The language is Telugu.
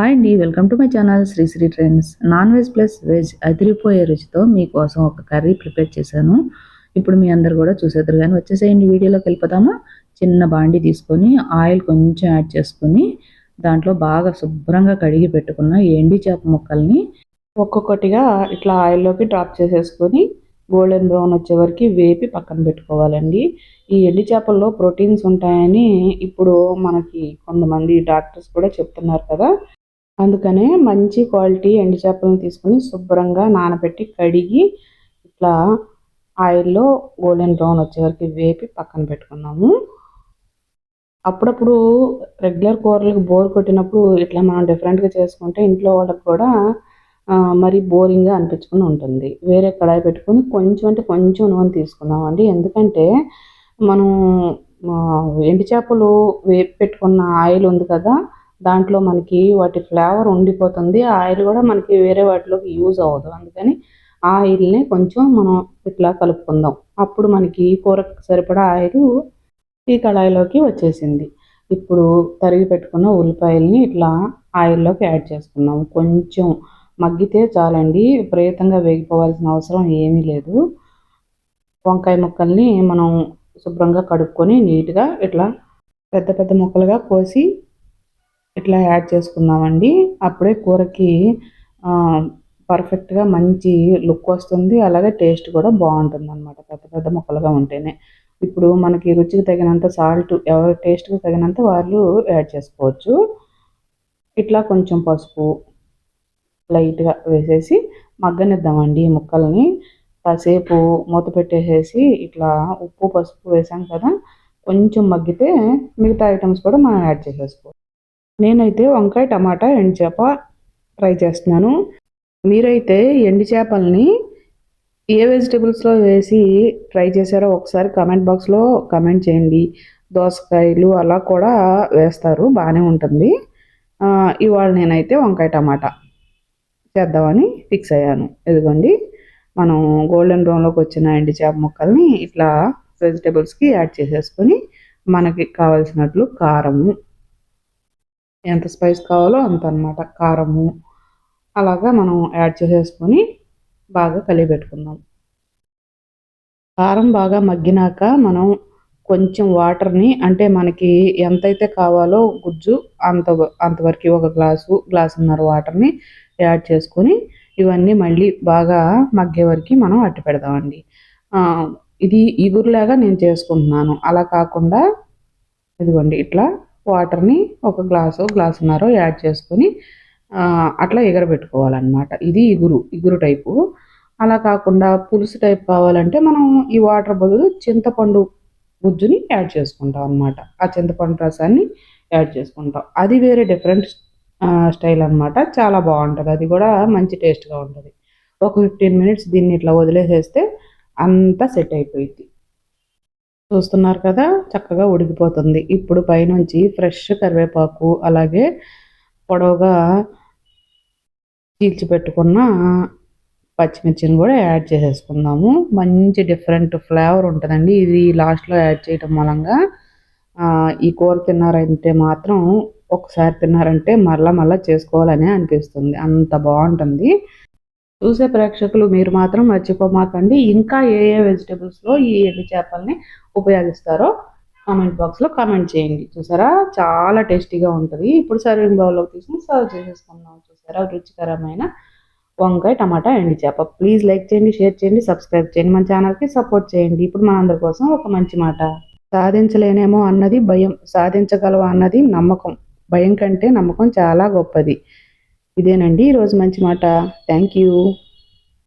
హాయ్ అండి welcome to my channel Sri Sri trends non veg plus veg అదిరిపోయే రుచితో మీకోసం ఒక కర్రీ ప్రిపేర్ చేశాను. ఇప్పుడు మీ అందరు కూడా చూసేద్దరు కానీ వచ్చేసేయండి వీడియోలోకి వెళ్ళిపోతామా చిన్న బాండి తీసుకొని ఆయిల్ కొంచెం యాడ్ చేసుకొని దాంట్లో బాగా శుభ్రంగా కడిగి పెట్టుకున్న ఎండి చేప ముక్కల్ని ఒక్కొక్కటిగా ఇట్లా ఆయిల్లోకి డ్రాప్ చేసేసుకొని గోల్డెన్ బ్రౌన్ వచ్చే వరకు వేపి పక్కన పెట్టుకోవాలండి. ఈ ఎండి చేపల్లో ప్రోటీన్స్ ఉంటాయని ఇప్పుడు మనకి కొంతమంది డాక్టర్స్ కూడా చెప్తున్నారు కదా. అందుకనే మంచి క్వాలిటీ ఎండు చేపలను తీసుకుని శుభ్రంగా నానబెట్టి కడిగి ఇట్లా ఆయిల్లో గోల్డెన్ బ్రౌన్ వచ్చే వరకు వేపి పక్కన పెట్టుకున్నాము. అప్పుడప్పుడు రెగ్యులర్ కూరలకు బోర్ కొట్టినప్పుడు ఇట్లా మనం డిఫరెంట్గా చేసుకుంటే ఇంట్లో వాళ్ళకి కూడా మరి బోరింగ్గా అనిపించుకుని ఉంటుంది. వేరే కడాయి పెట్టుకుని కొంచెం అంటే కొంచెం నూనె తీసుకున్నామండి ఎందుకంటే మనం ఎండు చేపలు వేపి పెట్టుకున్న ఆయిల్ ఉంది కదా దాంట్లో మనకి వాటి ఫ్లేవర్ ఉండిపోతుంది. ఆ ఆయిల్ కూడా మనకి వేరే వాటిలోకి యూజ్ అవ్వదు. అందుకని ఆ ఆయిల్ని కొంచెం మనం ఇట్లా కలుపుకుందాం. అప్పుడు మనకి కూరకు సరిపడా ఆయిల్ ఈ కళాయిలోకి వచ్చేసింది. ఇప్పుడు తరిగి పెట్టుకున్న ఉల్లిపాయల్ని ఇట్లా ఆయిల్లోకి యాడ్ చేసుకుందాం. కొంచెం మగ్గితే చాలండి విపరీతంగా వేగిపోవాల్సిన అవసరం ఏమీ లేదు. వంకాయ ముక్కల్ని మనం శుభ్రంగా కడుక్కొని నీట్గా ఇట్లా పెద్ద పెద్ద ముక్కలుగా కోసి ఇట్లా యాడ్ చేసుకుందామండి? అప్పుడే కూరకి పర్ఫెక్ట్గా మంచి లుక్ వస్తుంది. అలాగే టేస్ట్ కూడా బాగుంటుంది అనమాట పెద్ద పెద్ద ముక్కలుగా ఉంటేనే. ఇప్పుడు మనకి రుచికి తగినంత సాల్ట్ ఎవరి టేస్ట్కి తగినంత వాళ్ళు యాడ్ చేసుకోవచ్చు. ఇట్లా కొంచెం పసుపు లైట్గా వేసేసి మగ్గనిద్దామండి ఈ ముక్కల్ని. కాసేపు మూత పెట్టేసేసి ఇట్లా ఉప్పు పసుపు వేసాం కదా కొంచెం మగ్గితే మిగతా ఐటమ్స్ కూడా మనం యాడ్ చేసేసుకోవచ్చు. నేనైతే వంకాయ టమాటా ఎండు చేప ట్రై చేస్తున్నాను. మీరైతే ఎండు చేపల్ని ఏ వెజిటేబుల్స్లో వేసి ట్రై చేశారో ఒకసారి కమెంట్ బాక్స్లో కమెంట్ చేయండి. దోసకాయలు అలా కూడా వేస్తారు బాగానే ఉంటుంది. ఇవాళ నేనైతే వంకాయ టమాటా చేద్దామని ఫిక్స్ అయ్యాను. ఇదిగోండి మనం గోల్డెన్ బ్రౌన్లోకి వచ్చిన ఎండి చేప ముక్కల్ని ఇట్లా వెజిటేబుల్స్కి యాడ్ చేసేసుకొని మనకి కావలసినట్లు కారము ఎంత స్పైస్ కావాలో అంత అనమాట కారము అలాగా మనం యాడ్ చేసేసుకొని బాగా కలిపెట్టుకుందాం కారం బాగా మగ్గినాక మనం కొంచెం వాటర్ని అంటే మనకి ఎంతైతే కావాలో గుజ్జు అంత అంతవరకు ఒక గ్లాసు గ్లాసున్నర వాటర్ని యాడ్ చేసుకొని ఇవన్నీ మళ్ళీ బాగా మగ్గే వరకు మనం అట్టి పెడదామండి. ఇది ఇగురులాగా నేను చేసుకుంటున్నాను. అలా కాకుండా ఇదిగోండి ఇట్లా వాటర్ని ఒక గ్లాసు గ్లాసున్నర యాడ్ చేసుకొని అట్లా ఎగరబెట్టుకోవాలన్నమాట. ఇది ఇగురు ఇగురు టైపు. అలా కాకుండా పులుసు టైప్ కావాలంటే మనం ఈ వాటర్ బదులు చింతపండు గుజ్జుని యాడ్ చేసుకుంటాం అనమాట ఆ చింతపండు రసాన్ని యాడ్ చేసుకుంటాం. అది వేరే డిఫరెంట్ స్టైల్ అనమాట చాలా బాగుంటుంది. అది కూడా మంచి టేస్ట్గా ఉంటుంది. ఒక ఫిఫ్టీన్ మినిట్స్ దీన్ని ఇట్లా వదిలేసేస్తే అంతా సెట్ అయిపోయింది చూస్తున్నారు కదా చక్కగా ఉడికిపోతుంది. ఇప్పుడు పైనుంచి ఫ్రెష్ కరివేపాకు అలాగే పొడవుగా చీల్చి పెట్టుకున్న పచ్చిమిర్చిని కూడా యాడ్ చేసేసుకుందాము. మంచి డిఫరెంట్ ఫ్లేవర్ ఉంటుందండి. ఇది లాస్ట్లో యాడ్ చేయటం మూలంగా ఈ కూర తిన్నారంటే మాత్రం ఒకసారి తిన్నారంటే మరలా మళ్ళీ చేసుకోవాలని అనిపిస్తుంది. అంత బాగుంటుంది. చూసే ప్రేక్షకులు మీరు మాత్రం మర్చిపోమాకండి. ఇంకా ఏ ఏ వెజిటేబుల్స్లో ఈ ఎండు చేపల్ని ఉపయోగిస్తారో కామెంట్ బాక్స్లో కామెంట్ చేయండి. చూసారా? చాలా టేస్టీగా ఉంటుంది. ఇప్పుడు సర్వింగ్ బౌల్లోకి తీసుకుని సర్వ్ చేసేసుకున్నాం చూసారా? రుచికరమైన వంకాయ టమాటా ఎండి చేప. ప్లీజ్ లైక్ చేయండి షేర్ చేయండి సబ్స్క్రైబ్ చేయండి. మన ఛానల్కి సపోర్ట్ చేయండి. ఇప్పుడు మనందరి కోసం ఒక మంచి మాట. సాధించలేనేమో అన్నది భయం. సాధించగలవా అన్నది నమ్మకం. భయం కంటే నమ్మకం చాలా గొప్పది. ఇదేనండి. ఈరోజు మంచి మాట. Thank you